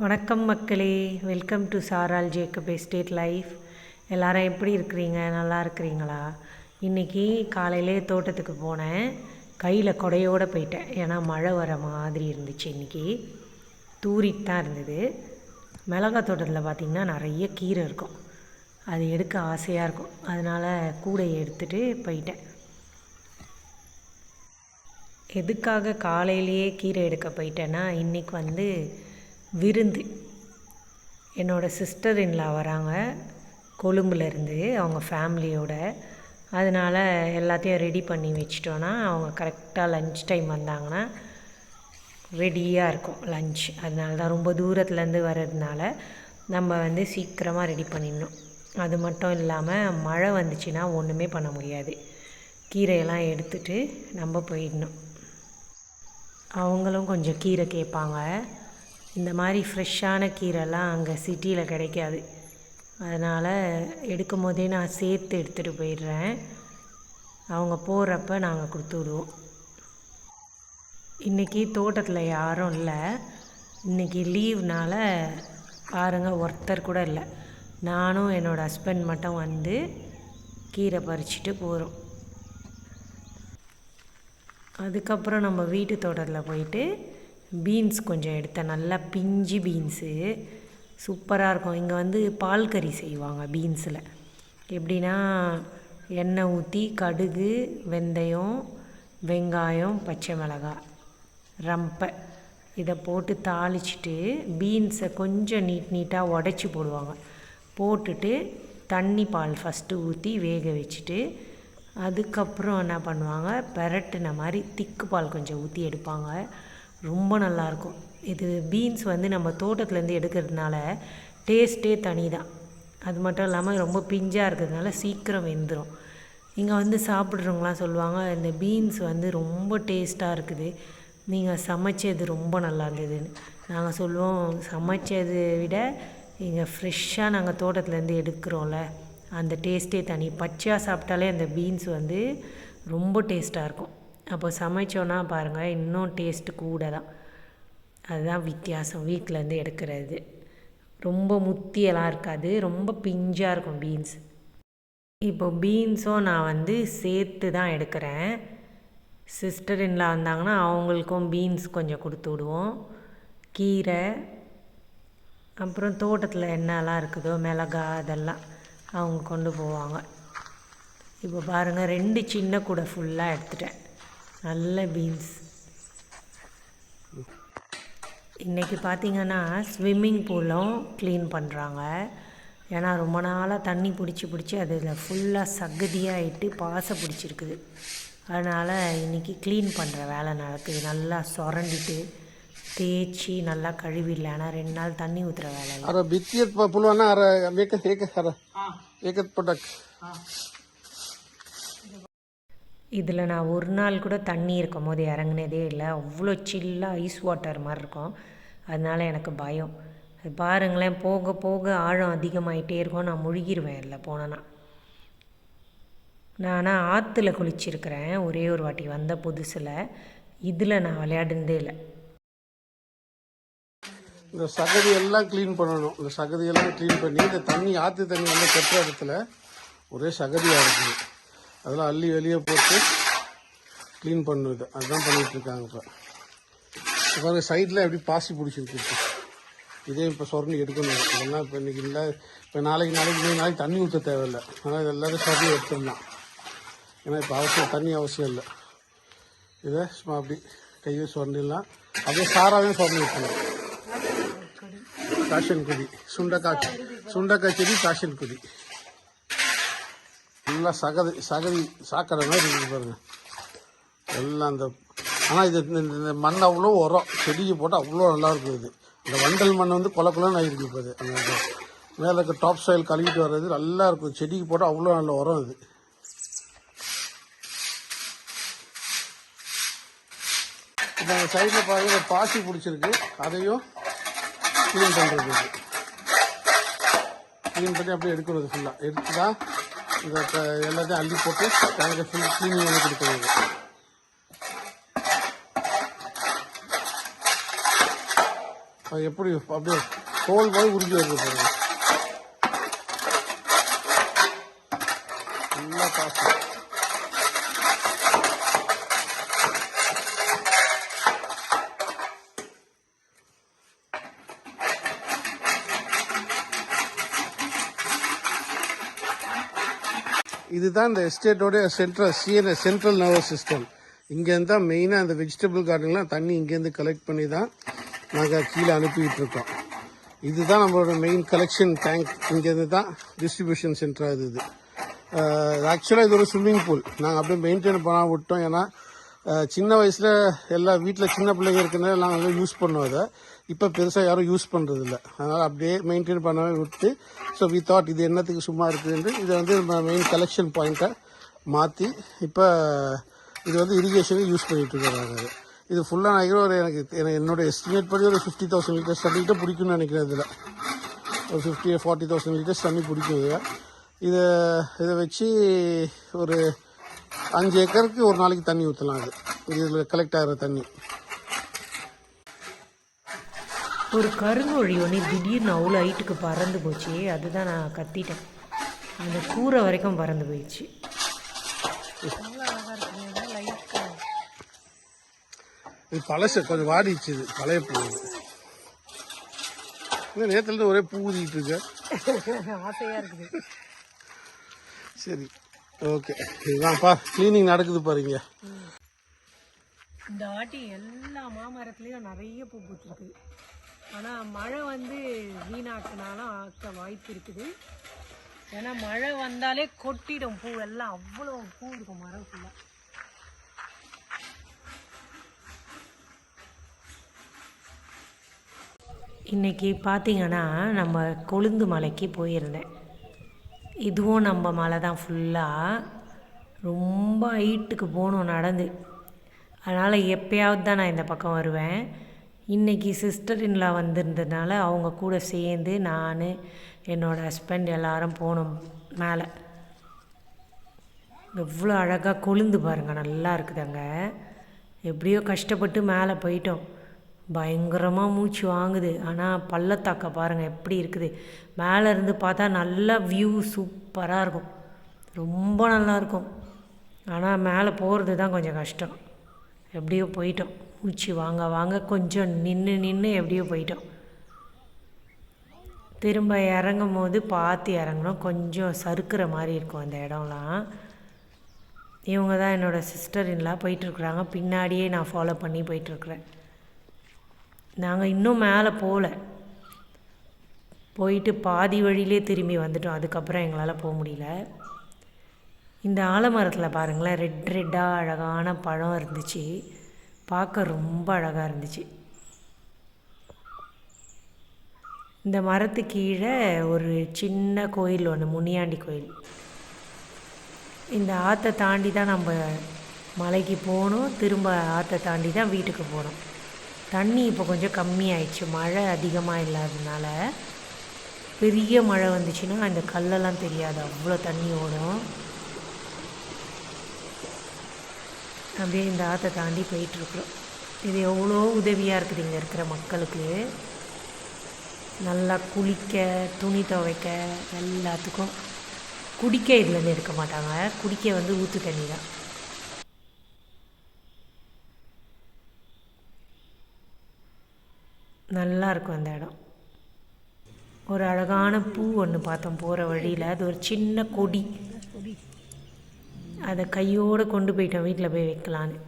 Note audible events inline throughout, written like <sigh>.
வணக்கம் மக்களே. Welcome to Saral Jacob estate life எல்லாரும் எப்படி இருக்கிறீங்க? நல்லா இருக்கிறீங்களா? இன்றைக்கி காலையிலே தோட்டத்துக்கு போனேன். கையில் கொடையோடு போயிட்டேன். ஏன்னா மழை வர மாதிரி இருந்துச்சு இன்றைக்கி தூரிட்டு தான் இருந்தது. மிளகா தோட்டத்தில் பார்த்திங்கன்னா நிறைய கீரை இருக்கும். அது எடுக்க ஆசையாக இருக்கும். அதனால் கூடையை எடுத்துகிட்டு போயிட்டேன். எதுக்காக காலையிலேயே கீரை எடுக்க போயிட்டேன்னா இன்றைக்கி வந்து விருந்து. என்னோடய சிஸ்டர் இன்லா வராங்க கொழும்புலேருந்து அவங்க ஃபேமிலியோட அதனால் எல்லாத்தையும் ரெடி பண்ணி வச்சிட்டோன்னா அவங்க கரெக்டாக லஞ்ச் டைம் வந்தாங்கன்னா ரெடியாக இருக்கும் லஞ்ச் அதனால தான் ரொம்ப தூரத்துலேருந்து வர்றதுனால நம்ம வந்து சீக்கிரமாக ரெடி பண்ணிடணும். அது மட்டும் இல்லாமல் மழை வந்துச்சுன்னா ஒன்றுமே பண்ண முடியாது. கீரையெல்லாம் எடுத்துகிட்டு நம்ம போயிடணும். அவங்களும் கொஞ்சம் கீரை கேட்பாங்க. இந்த மாதிரி ஃப்ரெஷ்ஷான கீரைலாம் அங்கே சிட்டியில் கிடைக்காது. அதனால் எடுக்கும் போதே நான் சேர்த்து எடுத்துகிட்டு போயிடுறேன். அவங்க போகிறப்ப நாங்கள் கொடுத்து விடுவோம். இன்றைக்கி தோட்டத்தில் யாரும் இல்லை. இன்றைக்கி லீவ்னால் பாருங்கள் ஒருத்தர் கூட இல்லை. நானும் என்னோடய ஹஸ்பண்ட் மட்டும் வந்து கீரை பறிச்சுட்டு போகிறோம் அதுக்கப்புறம் நம்ம வீட்டு தோட்டத்தில் போயிட்டு பீன்ஸ் கொஞ்சம் எடுத்தேன். நல்லா பிஞ்சு பீன்ஸு. சூப்பராக இருக்கும். இங்கே வந்து பால் கறி செய்வாங்க பீன்ஸில். எப்படின்னா எண்ணெய் ஊற்றி கடுகு வெந்தயம் வெங்காயம் பச்சை மிளகாய் ரம்பை. இதை போட்டு தாளிச்சிட்டு பீன்ஸை கொஞ்சம் நீட் நீட்டாக உடச்சி போடுவாங்க. போட்டுட்டு தண்ணி பால் ஃபஸ்ட்டு ஊற்றி வேக வச்சுட்டு அதுக்கப்புறம் என்ன பண்ணுவாங்க? பெரட்டின மாதிரி திக்கு பால் கொஞ்சம் ஊற்றி எடுப்பாங்க. ரொம்ப நல்லாயிருக்கும். இது பீன்ஸ் வந்து நம்ம தோட்டத்துலேருந்து எடுக்கிறதுனால டேஸ்ட்டே தனி தான் அது மட்டும் இல்லாமல் ரொம்ப பிஞ்சாக இருக்கிறதுனால சீக்கிரம் வெந்துடும் இங்கே வந்து சாப்பிட்றவங்களாம் சொல்லுவாங்க இந்த பீன்ஸ் வந்து ரொம்ப டேஸ்ட்டாக இருக்குது. நீங்கள் சமைச்சது ரொம்ப நல்லா இருந்ததுன்னு நாங்கள் சொல்லுவோம் சமைச்சதை விட இங்கே ஃப்ரெஷ்ஷாக நாங்கள் தோட்டத்துலேருந்து எடுக்கிறோம்ல அந்த டேஸ்ட்டே தனி. பச்சையாக சாப்பிட்டாலே அந்த பீன்ஸ் வந்து ரொம்ப டேஸ்ட்டாக இருக்கும். அப்போ சமைச்சோன்னா பாருங்கள் இன்னும் டேஸ்ட்டு கூட தான் அதுதான் வித்தியாசம். வீட்டிலேருந்து எடுக்கிறது. ரொம்ப முத்தியெல்லாம் இருக்காது. ரொம்ப பிஞ்சாக இருக்கும் பீன்ஸ் இப்போ பீன்ஸும் நான் வந்து சேர்த்து தான் எடுக்கிறேன். சிஸ்டர் இன்லா வந்தாங்கன்னா அவங்களுக்கும் பீன்ஸ் கொஞ்சம் கொடுத்து விடுவோம். கீரை அப்புறம் தோட்டத்தில் என்னெல்லாம் இருக்குதோ மிளகா அதெல்லாம் அவங்க கொண்டு போவாங்க. இப்போ பாருங்கள் ரெண்டு சின்ன கூடை ஃபுல்லாக எடுத்துட்டேன். நல்ல பீன்ஸ். இன்றைக்கி பார்த்திங்கன்னா ஸ்விம்மிங் பூலும் க்ளீன் பண்ணுறாங்க ஏன்னா ரொம்ப நாளாக தண்ணி பிடிச்சி பிடிச்சி அதில் ஃபுல்லாக சகதியாகிட்டு பாசை பிடிச்சிருக்குது. அதனால் இன்றைக்கி க்ளீன் பண்ணுற வேலை நடக்குது. நல்லா சுரண்டிட்டு தேய்ச்சி நல்லா கழுவிடல ரெண்டு நாள் தண்ணி ஊற்றுற வேலை இல்லை. இதில் நான் ஒரு நாள் கூட தண்ணி இருக்கும் போது இறங்குனதே இல்லை. அவ்வளோ சில்லாக ஐஸ் வாட்டர் மாதிரி இருக்கும். அதனால எனக்கு பயம். அது பாருங்களேன் போக போக ஆழம் அதிகமாயிட்டே இருக்கும். நான் முழுகிடுவேன் இதில் போனேன்னா. நான் ஆனால் ஆற்றுல குளிச்சிருக்கிறேன். ஒரே ஒரு வாட்டி வந்த புதுசில். இதில் நான் விளையாடுனதே இல்லை. இந்த சகதி எல்லாம் க்ளீன் பண்ணணும். இந்த சகதியெல்லாம் க்ளீன் பண்ணி இந்த தண்ணி ஆற்று தண்ணி வந்து கெட்ட இடத்துல ஒரே சகதியாக இருக்குது. அதெல்லாம் அள்ளி வெளியே போட்டு க்ளீன் பண்ணுது அதுதான் பண்ணிட்டு இருக்காங்க இப்போ. இப்போ பாருங்க சைடில் எப்படி பாசி பிடிச்சிருக்கு இப்போ. இதே இப்போ சொரணி எடுக்கணும். இதெல்லாம் இப்போ இன்னைக்கு இல்லை. இப்போ நாளைக்கு நாளைக்கு மூணு நாளைக்கு தண்ணி ஊற்ற தேவையில்லை. ஆனால் இது எல்லாரும் சொரணி எடுத்துடலாம். ஏன்னா இப்போ அவசியம் தண்ணி அவசியம் இல்லை. இதை சும்மா அப்படி கையை சொரண்டிடலாம் அப்படியே சாராவையும் சொரணி வைக்கணும். பேஷன் கொடி சுண்டக்காய் சுண்டக்காய் செடி பேஷன் கொடி நல்லா சகதி சகதி சாக்கடை மாதிரி இருக்குது பாருங்க. எல்லாம் அந்த ஆனால் இது இந்த- இந்த மண் அவ்வளோ உரம். செடிக்கு போட்டால் அவ்வளோ நல்லா இருக்கும் இது. இந்த வண்டல் மண் வந்து கொல கொலன்னு ஆகிருக்கு இப்போ அது. அந்த மேலே இருக்க டாப் சாயில் கழுவிட்டு வர்றது நல்லா இருக்கும். செடிக்கு போட்டால் அவ்வளோ நல்ல உரம் இது. இப்போ அந்த சைடில் பாருங்க பாசி பிடிச்சிருக்கு. அதையும் க்ளீன் பண்ணுறது க்ளீன் பண்ணி அப்படியே எடுக்கிறது ஃபுல்லாக எடுத்து தான் இதை க- எல்லாத்தையும் அள்ளி போட்டு எனக்கு ஃபுல் க்ளீனிங் பண்ணி கொடுக்குறது அது எப்படி அப்படியே தோல் போய் உருகி வருது பாருங்க. நல்லா காசு. இதுதான் இந்த எஸ்டேட்டோட central CN central nervous system இங்கேருந்து தான் மெயினாக அந்த வெஜிடபிள் கார்டன்லாம் தண்ணி இங்கேருந்து கலெக்ட் பண்ணி தான் நாங்கள் கீழே அனுப்பிக்கிட்டு இருக்கோம் இதுதான் நம்மளோட மெயின் கலெக்ஷன் டேங்க் இங்கேருந்து தான் டிஸ்ட்ரிபியூஷன் சென்டராக இது இது. ஆக்சுவலாக இது ஒரு ஸ்விம்மிங் பூல் நாங்கள் அப்படியே மெயின்டைன் பண்ண விட்டோம். ஏன்னா சின்ன வயசில் எல்லா வீட்டில் சின்ன பிள்ளைங்க இருக்கிறனால நாங்கள் யூஸ் பண்ணுவோம் அதை இப்போ பெருசாக யாரும் யூஸ் பண்ணுறது இல்லை அதனால் அப்படியே மெயின்டைன் பண்ணவே விட்டு ஸோ வி தாட் இது என்னத்துக்கு சும்மா இருக்குதுன்னு இதை வந்து நம்ம மெயின் கலெக்ஷன் பாயிண்ட்டை மாற்றி இப்போ இது வந்து இரிகேஷனுக்கு யூஸ் பண்ணிகிட்டு இருக்கிறாங்க அது. இது ஃபுல்லாக நினைக்கிற ஒரு எனக்கு எனக்கு என்னோட எஸ்டிமேட் படி ஒரு ஃபிஃப்டி தௌசண்ட் லிட்டர்ஸ் தண்ணிக்கிட்ட பிடிக்கும்னு நினைக்கிறேன் இதில். ஒரு ஃபிஃப்டி ஃபார்ட்டி தௌசண்ட் லிட்டர்ஸ் தண்ணி பிடிக்கும் இதில். இதை இதை வச்சு ஒரு அஞ்சு ஏக்கருக்கு ஒரு நாளைக்கு தண்ணி ஊற்றலாம் அது. இதில் கலெக்ட் ஆகிற தண்ணி. ஒரு கருங்கோழி ஒன்று திடீர்னு அவ்வளோ ஹைட்டுக்கு பறந்து போச்சு. அதுதான் நான் கத்திட்டேன். அந்த கூரை வரைக்கும் பறந்து போயிடுச்சு. இது பழசு கொஞ்சம் வாடிச்சு இது பழைய பூ. இந்த நேரத்துலேருந்து ஒரே பூ ஊதிட்டு இருக்கு. <laughs> ஆசையாக இருக்குது. சரி ஓகே. இதுதான்ப்பா க்ளீனிங் நடக்குது பாருங்க. இந்த வாட்டி எல்லா மாமரத்துலேயும் நிறைய பூ பூத்துருக்கு. ஆனால் மழை வந்து வீணாக்குனாலும் ஆக்க வாய்ப்பு இருக்குது. ஏன்னா மழை வந்தாலே கொட்டிடும் பூ எல்லாம் அவ்வளோ பூ இருக்கும் மரம் ஃபுல்லாக இன்னைக்கு பார்த்தீங்கன்னா நம்ம கொழுந்து மலைக்கு போயிருந்தேன். இதுவும் நம்ம மலை தான் ஃபுல்லாக ரொம்ப ஹைட்டுக்கு போகணும் நடந்து. அதனால் எப்பயாவது தான் நான் இந்த பக்கம் வருவேன். இன்றைக்கி சிஸ்டர் இன்லா வந்திருந்ததுனால அவங்க கூட சேர்ந்து நான் என்னோடய ஹஸ்பண்ட் எல்லாரும் போனோம் மேலே. எவ்வளோ அழகாக கொழுந்து பாருங்கள் நல்லா இருக்குது அங்கே. எப்படியோ கஷ்டப்பட்டு மேலே போயிட்டோம். பயங்கரமாக மூச்சு வாங்குது. ஆனால் பள்ளத்தாக்க பாருங்கள் எப்படி இருக்குது. மேலே இருந்து பார்த்தா நல்லா வியூ சூப்பராக இருக்கும். ரொம்ப நல்லா இருக்கும். ஆனால் மேலே போகிறது தான் கொஞ்சம் கஷ்டம். எப்படியோ போயிட்டோம். மூச்சு வாங்க வாங்க. கொஞ்சம் நின்று நின்று எப்படியோ போயிட்டோம். திரும்ப இறங்கும் போது பார்த்து இறங்கணும் கொஞ்சம் சறுக்கிற மாதிரி இருக்கும் அந்த இடம்லாம். இவங்க தான் என்னோடய சிஸ்டர் இன்லாம் போயிட்டுருக்குறாங்க. பின்னாடியே நான் ஃபாலோ பண்ணி போயிட்டுருக்குறேன். நாங்கள் இன்னும் மேலே போகல. போயிட்டு பாதி வழியிலே திரும்பி வந்துட்டோம். அதுக்கப்புறம் எங்களால் போக முடியல. இந்த ஆலமரத்தில் பாருங்களேன் ரெட் ரெட்டாக அழகான பழம் இருந்துச்சு. பார்க்க ரொம்ப அழகாக இருந்துச்சு. இந்த மரத்து கீழே ஒரு சின்ன கோயில் ஒன்று முனியாண்டி கோயில். இந்த ஆற்றை தாண்டி தான் நம்ம மலைக்கு போகணும். திரும்ப ஆற்றை தாண்டி தான் வீட்டுக்கு போகணும். தண்ணி இப்போ கொஞ்சம் கம்மியாயிடுச்சு. மழை அதிகமாக இல்லாததுனால பெரிய மழை வந்துச்சுன்னா இந்த கல்லெல்லாம் தெரியாது. அவ்வளோ தண்ணி ஓடும். அப்படியே இந்த ஆற்றை தாண்டி போயிட்டுருக்குறோம். இது எவ்வளோ உதவியாக இருக்குது இங்கே இருக்கிற மக்களுக்கு. நல்லா குளிக்க துணி துவைக்க எல்லாத்துக்கும். குடிக்க இதுலேருந்து எடுக்க மாட்டாங்க. குடிக்க வந்து ஊற்று தண்ணி தான். நல்லா இருக்கும் அந்த இடம். ஒரு அழகான பூ ஒன்று பார்த்தோம் போகிற வழியில். அது ஒரு சின்ன கொடி. அதை கையோடு கொண்டு போயிட்டோம் வீட்டில் போய் வைக்கலான்னு.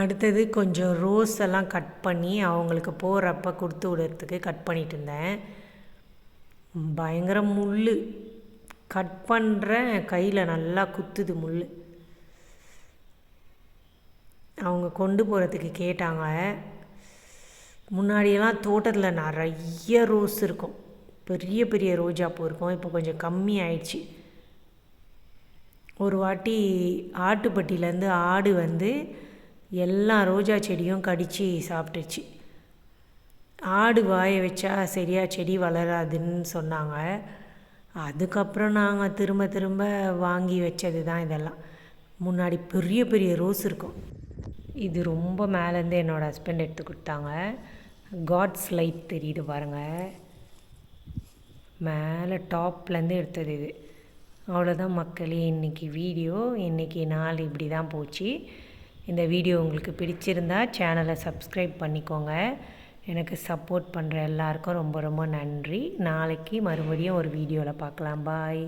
அடுத்தது கொஞ்சம் ரோஸ் எல்லாம் கட் பண்ணி அவங்களுக்கு போகிறப்ப கொடுத்து விடுறதுக்கு கட் பண்ணிட்டு இருந்தேன். பயங்கர முள் கட் பண்ணுறேன் கையில் நல்லா குத்துது முள் அவங்க கொண்டு போகிறதுக்கு கேட்டாங்க. முன்னாடியெல்லாம் தோட்டத்தில் நிறைய ரோஸ் இருக்கும். பெரிய பெரிய ரோஜா பூ இருக்கும். இப்போ கொஞ்சம் கம்மி ஆயிடுச்சு ஒரு வாட்டி ஆட்டுப்பட்டியிலேருந்து ஆடு வந்து எல்லா ரோஜா செடியும் கடித்து சாப்பிட்டுச்சு. ஆடு வாய வச்சா சரியாக செடி வளராதுன்னு சொன்னாங்க. அதுக்கப்புறம் நாங்கள் திரும்ப திரும்ப வாங்கி வச்சது தான் இதெல்லாம். முன்னாடி பெரிய பெரிய ரோஸ் இருக்கும். இது ரொம்ப மேலேருந்து என்னோடய ஹஸ்பண்ட் எடுத்து கொடுத்தாங்க. காட்ஸ் லைட் தெரியுது பாருங்கள் மேலே டாப்லேருந்து எடுத்தது இது. அவ்வளோதான் மக்களே இன்றைக்கி வீடியோ இன்றைக்கி நாள் இப்படி தான் போச்சு. இந்த வீடியோ உங்களுக்கு பிடிச்சிருந்தா சேனலை சப்ஸ்கிரைப் பண்ணிக்கோங்க. எனக்கு சப்போர்ட் பண்ணுற எல்லாருக்கும் ரொம்ப ரொம்ப நன்றி. நாளைக்கு மறுபடியும் ஒரு வீடியோவில் பார்க்கலாம். பாய்.